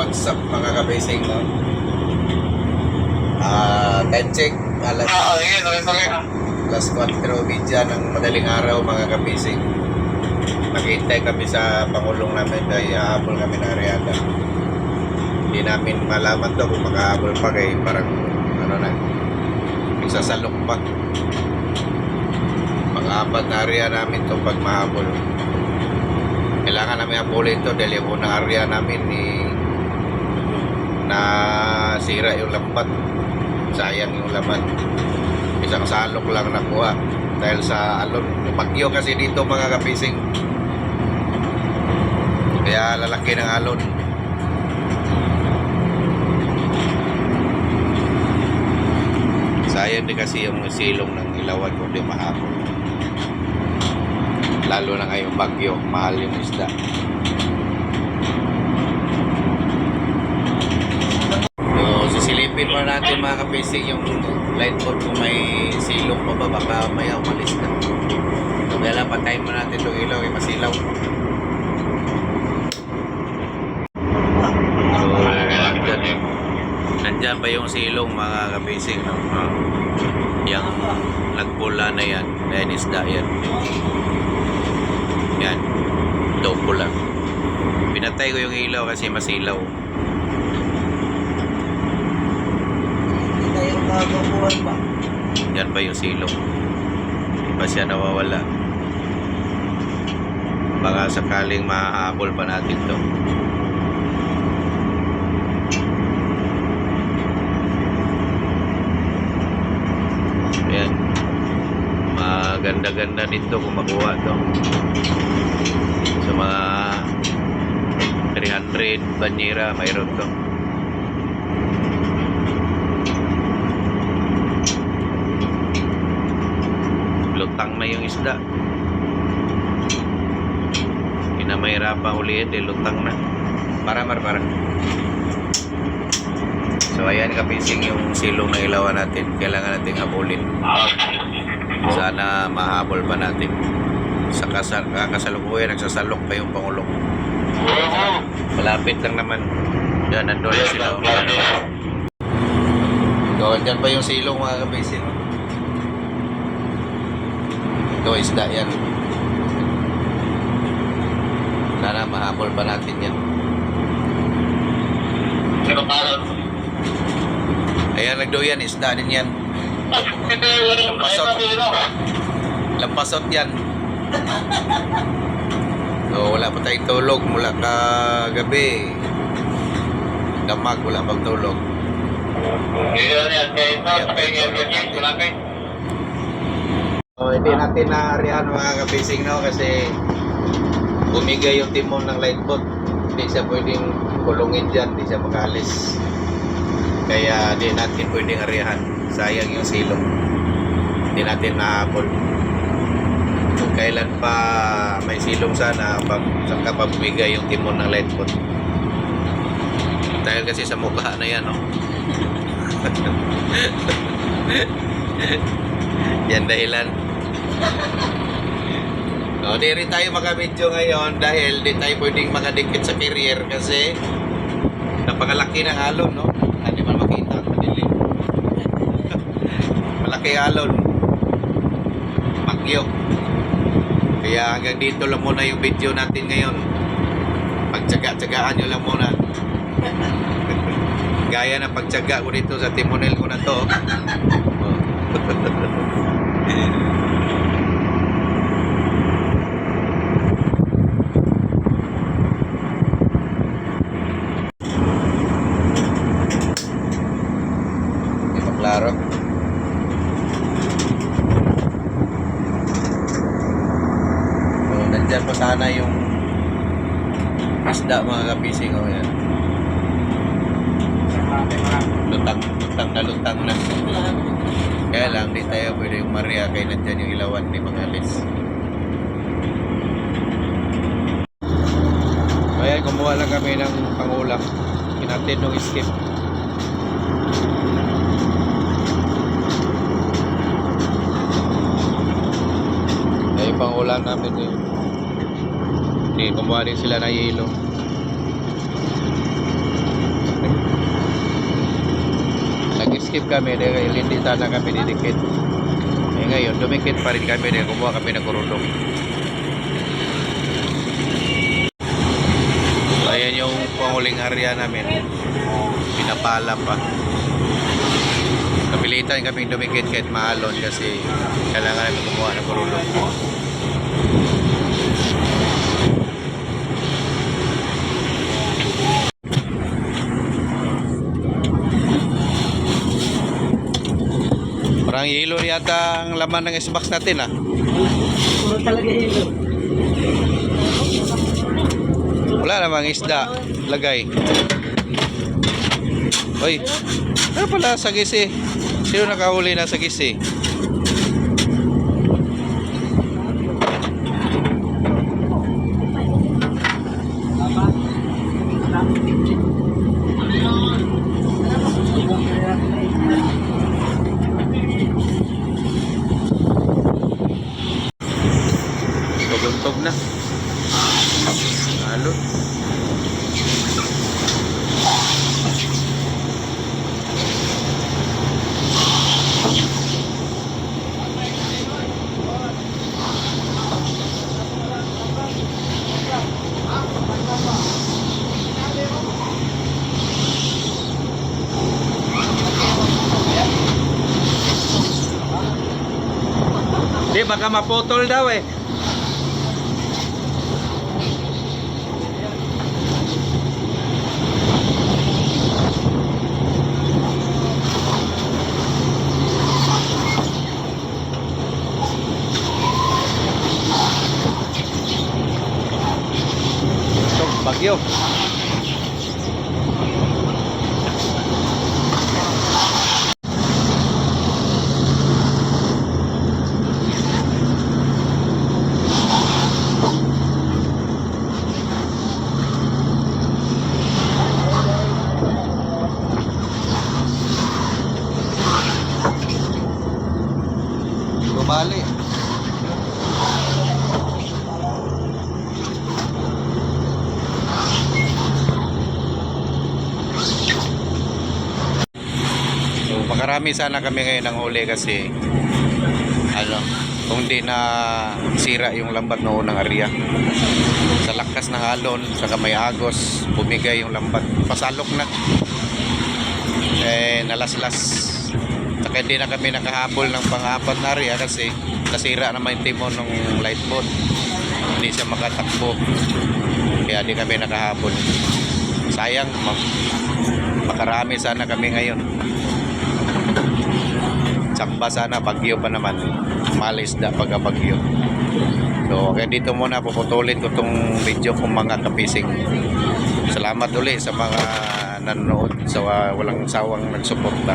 what's up mga kabising no? Ah, time check alas Ah, yun, okay, alas 4 media ng madaling araw mga kabising. Nakintay kami sa Pangulong namin dahil hahabol kami ng Ariada. Hindi namin malaman daw kung makahabol pa kay parang ano na isasalok pa. Pang-apat na area namin to pag mahabol. Kailangan namin habulin to dahil yung unang area namin ni na sira yung lambat. Sayang yung laman. Isang salok lang nakuha dahil sa alon. Yung bagyo kasi dito mga kapising. Kaya lalaki ng alon. Sayang din kasi yung silong ng ilawan kung di mahapon. Lalo na ngayong bagyo, mahal yung isda. Sisilipin mo natin mga kapising yung light board kung may silong pa ba, baka may umalis na. Kaya patayin mo natin itong ilaw, eh, masilaw. Nandyan pa yung silong mga kapising. No? Ah, yung nagpula na yan, na isda yan. Yan, ito pula. Pinatay ko yung ilaw kasi masilaw. Hindi tayo magabuhan ba? Yan pa yung silong. Hindi pa siya nawawala. Baka sakaling mahahabol pa natin to. Ayan. Maganda-ganda dito kung makuha to. Sa mga 300 banyera mayroon to. lutang na yung isda. Pinamahirapan ulihin eh, lutang na. Para, para, para. So ayan kapising yung silong na ilawan natin. Kailangan natin habulin. Sana mahabol pa natin. Sa kasal kakasalukuyan, nagsasalok pa yung Pangulong. Malapit lang naman. Yan, nandun na sila. So, andyan pa yung silong mga kapising. Ito isda yan. Sana mahabol pa natin yan. Pero parang, Ayan, nagdo yan. Isda din yan. na Lampasot yan. So, wala pa tayong tulog mula ka gabi. Damag, wala pang tulog. Yun yan, kahit na, kahit yan, kahit wala kahit. So, hindi natin na-arihan mga kabising no kasi bumigay yung timon ng light boat. Hindi siya pwedeng kulungin dyan, hindi siya makaalis. Kaya hindi natin pwedeng arihan. Sayang yung silong. Hindi natin nahabol. Kung kailan pa may silong sana, pag, saka pa bumigay yung timon ng light boat. Dahil kasi sa mukha na yan, no? yan dahilan. No, di rin tayo makamedyo ngayon dahil di tayo pwedeng makadikit sa career kasi napakalaki ng alon, no? Hindi man makita, madilim. Malaki alon. Bagyo. Kaya hanggang dito lang muna yung video natin ngayon. Pagtsaga-tsagaan nyo lang muna. Gaya ng pagtsaga ko dito sa timonel ko na to. Oh. Hindi pa klaro. So, nandyan pa sana yung isda mga kapising o yan. Lutang, lutang na lutang na. Kaya lang, di tayo pwede yung Maria kaya nandyan yung ilawan ni mga alis. So, ayan, kumuha lang kami ng pangulam. Kinatid nung skip. Kaya pangulam namin eh. Hindi, kumuha din sila ng yelo. Nag-skip kami dahil hindi sana kami didikit. Eh ngayon, dumikit pa rin kami dahil kumuha kami ng kurulong. So, ayan yung panguling area namin. Pinapala pa. Kapilitan kami dumikit kahit maalon kasi kailangan namin kumuha ng kurulong. Parang yelo yata ang laman ng Xbox natin ah. Puro talaga yun. Wala namang isda. Lagay. Uy. Ano pala sa gisi? Sino nakahuli na sa gisi? Di, baka maputol daw eh. Bagyo. Bumali. So, makarami sana kami ngayon ng huli kasi ano, kung di na sira yung lambat noon ng area. Sa lakas ng alon, sa kamay agos, bumigay yung lambat. Pasalok na. Eh, nalaslas. Saka hindi na kami nakahabol ng pang-apat na area kasi nasira naman yung timon ng light boat. Hindi siya makatakbo. Kaya hindi kami nakahabol. Sayang, ma- makarami sana kami ngayon. Tsamba sana, bagyo pa naman. Malis na pagka bagyo. So, kaya dito muna puputulin ko tong video kong mga kapising. Salamat ulit sa mga nanonood sa walang sawang nagsuporta.